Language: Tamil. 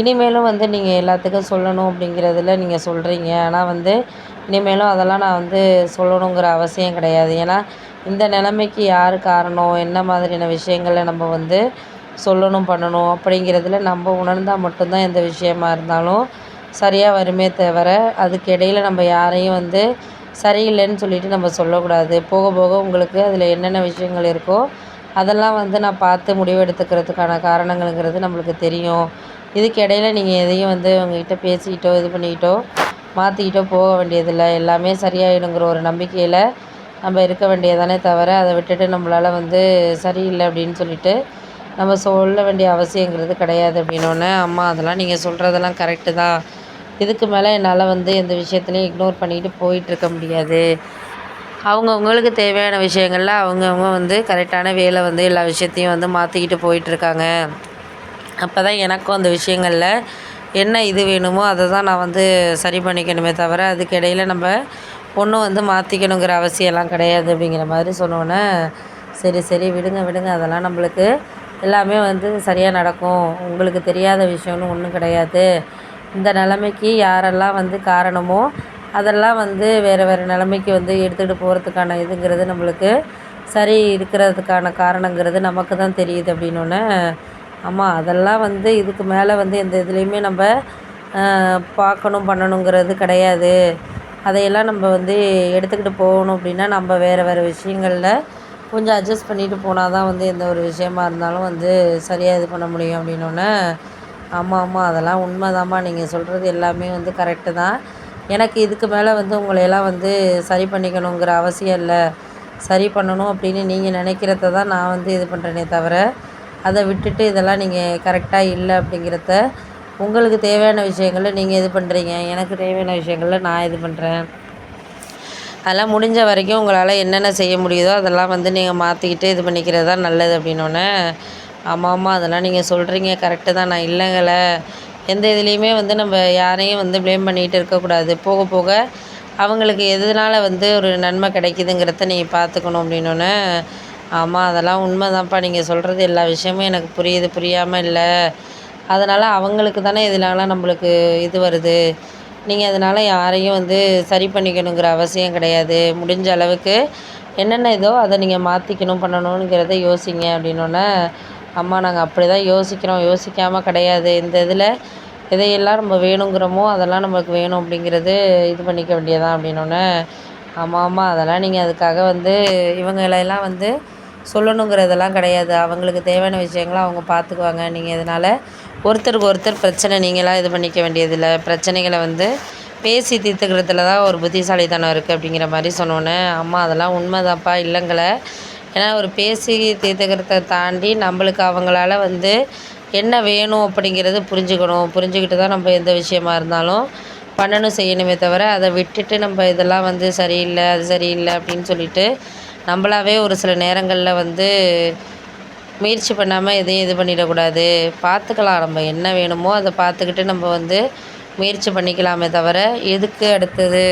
இனிமேலும் வந்து நீங்கள் எல்லாத்துக்கும் சொல்லணும் அப்படிங்கிறதுல நீங்கள் சொல்கிறீங்க ஆனால் வந்து இனிமேலும் அதெல்லாம் நான் வந்து சொல்லணுங்கிற அவசியம் கிடையாது. ஏன்னா இந்த நிலைமைக்கு யார் காரணம்? என்ன மாதிரியான விஷயங்களை நம்ம வந்து சொல்லணும் பண்ணணும் அப்படிங்கிறதுல நம்ம உணர்ந்தால் மட்டும்தான் எந்த விஷயமா இருந்தாலும் சரியாக வருமே தவிர அதுக்கு இடையில் நம்ம யாரையும் வந்து சரியில்லைன்னு சொல்லிட்டு நம்ம சொல்லக்கூடாது. போக போக உங்களுக்கு அதில் என்னென்ன விஷயங்கள் இருக்கோ அதெல்லாம் வந்து நான் பார்த்து முடிவெடுத்துக்கிறதுக்கான காரணங்கள்ங்கிறது நம்மளுக்கு தெரியும். இதுக்கு இடையில நீங்கள் எதையும் வந்து உங்ககிட்ட பேசிக்கிட்டோ இது பண்ணிக்கிட்டோ மாற்றிக்கிட்டோ போக வேண்டியதில்லை. எல்லாமே சரியாயிடுங்கிற ஒரு நம்பிக்கையில் நம்ம இருக்க வேண்டியதானே தவிர அதை விட்டுட்டு நம்மளால் வந்து சரியில்லை அப்படின்னு சொல்லிட்டு நம்ம சொல்ல வேண்டிய அவசியங்கிறது கிடையாது அப்படின்னோடனே அம்மா அதெல்லாம் நீங்கள் சொல்கிறதெல்லாம் கரெக்டு தான். இதுக்கு மேலே என்னால் வந்து எந்த விஷயத்துலையும் இக்னோர் பண்ணிட்டு போயிட்டுருக்க முடியாது. அவங்கவுங்களுக்கு தேவையான விஷயங்களில் அவங்கவுங்க வந்து கரெக்டான வேலை வந்து எல்லா விஷயத்தையும் வந்து மாற்றிக்கிட்டு போயிட்டுருக்காங்க. அப்போ தான் எனக்கும் அந்த விஷயங்களில் என்ன இது வேணுமோ அதை தான் நான் வந்து சரி பண்ணிக்கணுமே தவிர அதுக்கு நம்ம ஒன்றும் வந்து மாற்றிக்கணுங்கிற அவசியம்லாம் கிடையாது அப்படிங்கிற மாதிரி சொன்னோன்னே சரி சரி விடுங்க விடுங்க அதெல்லாம் நம்மளுக்கு எல்லாமே வந்து சரியாக நடக்கும். உங்களுக்கு தெரியாத விஷயம்னு ஒன்றும் கிடையாது. இந்த நிலமைக்கு யாரெல்லாம் வந்து காரணமோ அதெல்லாம் வந்து வேறு வேறு நிலமைக்கு வந்து எடுத்துகிட்டு போகிறதுக்கான இதுங்கிறது நம்மளுக்கு சரி இருக்கிறதுக்கான காரணங்கிறது நமக்கு தான் தெரியுது அப்படின்னோடனே ஆமாம் அதெல்லாம் வந்து இதுக்கு மேலே வந்து எந்த இதுலேயுமே நம்ம பார்க்கணும் பண்ணணுங்கிறது கிடையாது. அதையெல்லாம் நம்ம வந்து எடுத்துக்கிட்டு போகணும் அப்படின்னா நம்ம வேறு வேறு விஷயங்களில் கொஞ்சம் அட்ஜஸ்ட் பண்ணிட்டு போனால் தான் வந்து எந்த ஒரு விஷயமா இருந்தாலும் வந்து சரியாக இது பண்ண முடியும் அப்படின்னோடனே ஆமாம் ஆமாம் அதெல்லாம் உண்மைதாம்மா. நீங்கள் சொல்கிறது எல்லாமே வந்து கரெக்டு தான். எனக்கு இதுக்கு மேலே வந்து உங்களையெல்லாம் வந்து சரி பண்ணிக்கணுங்கிற அவசியம் இல்லை. சரி பண்ணணும் அப்படின்னு நீங்கள் நினைக்கிறத தான் நான் வந்து இது பண்ணுறேனே தவிர அதை விட்டுட்டு இதெல்லாம் நீங்கள் கரெக்டாக இல்லை அப்படிங்கிறத உங்களுக்கு தேவையான விஷயங்களில் நீங்கள் இது பண்ணுறீங்க எனக்கு தேவையான விஷயங்களில் நான் இது பண்ணுறேன் அதெல்லாம் முடிஞ்ச வரைக்கும் உங்களால் என்னென்ன செய்ய முடியுதோ அதெல்லாம் வந்து நீங்கள் மாற்றிக்கிட்டு இது பண்ணிக்கிறது தான் நல்லது அப்படின்னோடனே ஆமாம் ஆமாம் அதெல்லாம் நீங்கள் சொல்கிறீங்க கரெக்டு தான். நான் இல்லைங்கள எந்த இதுலேயுமே வந்து நம்ம யாரையும் வந்து ப்ளேம் பண்ணிகிட்டு இருக்கக்கூடாது போக போக அவங்களுக்கு எதனால் வந்து ஒரு நன்மை கிடைக்குதுங்கிறத நீங்கள் பார்த்துக்கணும் அப்படின்னோடனே ஆமாம் அதெல்லாம் உண்மை தான்ப்பா நீங்கள் சொல்கிறது எல்லா விஷயமும் எனக்கு புரியுது புரியாமல் இல்லை. அதனால் அவங்களுக்கு தானே இதனால நம்மளுக்கு இது வருது. நீங்கள் அதனால் யாரையும் வந்து சரி பண்ணிக்கணுங்கிற அவசியம் கிடையாது. முடிஞ்ச அளவுக்கு என்னென்ன இதோ அதை நீங்கள் மாற்றிக்கணும் பண்ணணுங்கிறத யோசிங்க அப்படின்னோடனே அம்மா நாங்கள் அப்படி தான் யோசிக்கிறோம். யோசிக்காமல் கிடையாது. இந்த இதில் எதையெல்லாம் நம்ம வேணுங்கிறோமோ அதெல்லாம் நம்மளுக்கு வேணும் அப்படிங்கிறது இது பண்ணிக்க வேண்டியதான் அப்படின்னோடனே ஆமாம் ஆமாம் அதெல்லாம் நீங்கள் அதுக்காக வந்து இவங்களெல்லாம் வந்து சொல்லணுங்கிறதெல்லாம் கிடையாது. அவங்களுக்கு தேவையான விஷயங்களை அவங்க பார்த்துக்குவாங்க. நீங்கள் இதனால் ஒருத்தருக்கு ஒருத்தர் பிரச்சனை நீங்களாக இது பண்ணிக்க வேண்டியதில்லை. பிரச்சனைகளை வந்து பேசி தீர்த்துக்கிறதுல தான் ஒரு புத்திசாலித்தனம் இருக்குது அப்படிங்கிற மாதிரி சொன்னோன்னே அம்மா அதெல்லாம் உண்மைதான்ப்பா இல்லைங்களை. ஏன்னா ஒரு பேசி தீர்த்துக்கிறத தாண்டி நம்மளுக்கு அவங்களால வந்து என்ன வேணும் அப்படிங்கிறது புரிஞ்சுக்கணும். புரிஞ்சுக்கிட்டு தான் நம்ம எந்த விஷயமா இருந்தாலும் பண்ணணும் செய்யணுமே தவிர அதை விட்டுட்டு நம்ம இதெல்லாம் வந்து சரியில்லை அது சரியில்லை அப்படின்னு சொல்லிட்டு நம்மளாவே ஒரு சில நேரங்களில் வந்து முயற்சி பண்ணாமல் எதையும் இது பண்ணிடக்கூடாது. பார்த்துக்கலாம். நம்ம என்ன வேணுமோ அதை பார்த்துக்கிட்டு நம்ம வந்து முயற்சி பண்ணிக்கலாமே தவிர எதுக்கு அடுத்தது?